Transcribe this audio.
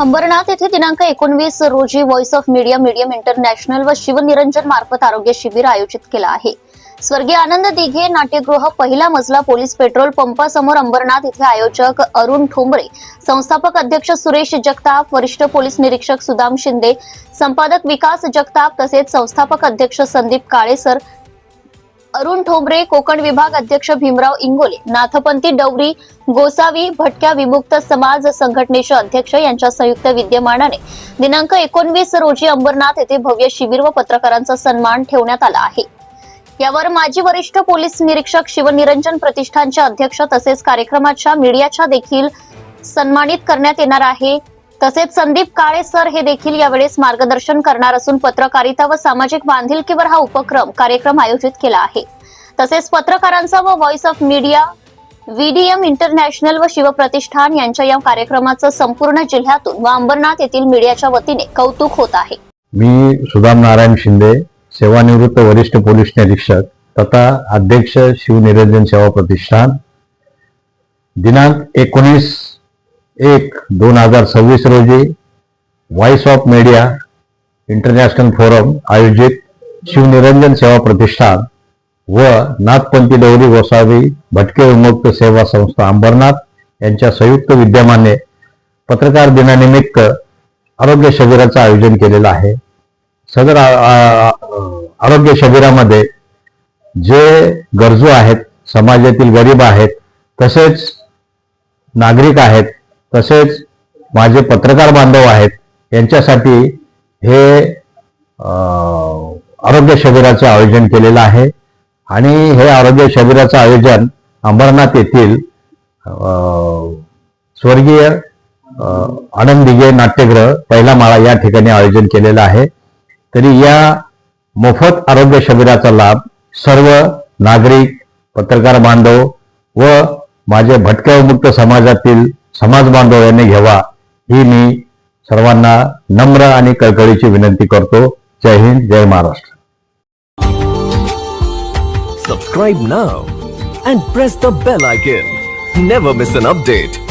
अंबरनाथ येथे दिनांक एकोणवीस रोजी voice of media medium international व शिवनिरंजन मार्फत आरोग्य शिबिर आयोजित केलं आहे. स्वर्गीय आनंद दिघे नाट्यगृह पहिला मजला पोलीस पेट्रोल पंपासमोर अंबरनाथ इथे आयोजक अरुण ठोंबरे संस्थापक अध्यक्ष सुरेश जगताप वरिष्ठ पोलीस निरीक्षक सुदाम शिंदे संपादक विकास जगताप तसेच संस्थापक अध्यक्ष संदीप काळेसर अरुण ठोंबरे कोकण विभाग अध्यक्ष भीमराव इंगोले नाथपंथी डवरी गोसावी भटक्या विमुक्त समाज संघटनेचे अध्यक्ष यांच्या संयुक्त विद्यमानाने दिनांक एकोणवीस रोजी अंबरनाथ येथे भव्य शिबिर व पत्रकारांचा सन्मान ठेवण्यात आला आहे. यावर माजी वरिष्ठ पोलीस निरीक्षक शिवनिरंजन प्रतिष्ठानचे अध्यक्ष तसेच कार्यक्रमाच्या मीडियाच्या देखील सन्मानित करण्यात येणार आहे. तसेच संदीप काळे सर हे देखील यावेळेस मार्गदर्शन करणार असून पत्रकारिता व सामाजिक बांधिलकीवर हा उपक्रम कार्यक्रम आयोजित केला आहे. तसेच पत्रकारांचा व voice of media VDM international व शिवप्रतिष्ठान यांच्या या कार्यक्रमाचं संपूर्ण जिल्ह्यातून व अंबरनाथ येथील मीडियाच्या वतीने कौतुक होत आहे. मी सुदाम नारायण शिंदे सेवानिवृत्त वरिष्ठ पोलीस निरीक्षक तथा अध्यक्ष शिवनिरंजन सेवा प्रतिष्ठान. दिनांक एकोणीस एक दोन हजार सव्वीस रोजी voice of media international forum आयोजित शिवनिरंजन सेवा प्रतिष्ठान व नाथपंथी डवरी गोसावी भटके विमुक्त सेवा संस्था अंबरनाथ यांच्या संयुक्त विद्यमाने पत्रकार दिनानिमित्त आरोग्य शिबिराचं आयोजन केलेलं आहे. सदर आरोग्य शिबिरामध्ये जे गरजू आहेत समाजातील गरीब आहेत तसेच नागरिक आहेत तसेच माझे पत्रकार बांधव आहेत यांच्यासाठी हे आरोग्य शिबिराचं आयोजन केलेलं आहे. आणि हे आरोग्य शिबिराचं आयोजन अंबरनाथ येथील स्वर्गीय अं, आनंद दिघे नाट्यगृह पहिला माळा या ठिकाणी आयोजन केलेलं आहे. तरी या मोफत आरोग्य शिबिराचा लाभ सर्व नागरिक पत्रकार बांधव व माझे भटक्यामुक्त समाजातील समाज बांधवांनी घ्यावा ही मी सर्वांना नम्र आणि कळकळीची विनंती करतो. जय हिंद जय Maharashtra. Subscribe now and press the bell icon never miss an update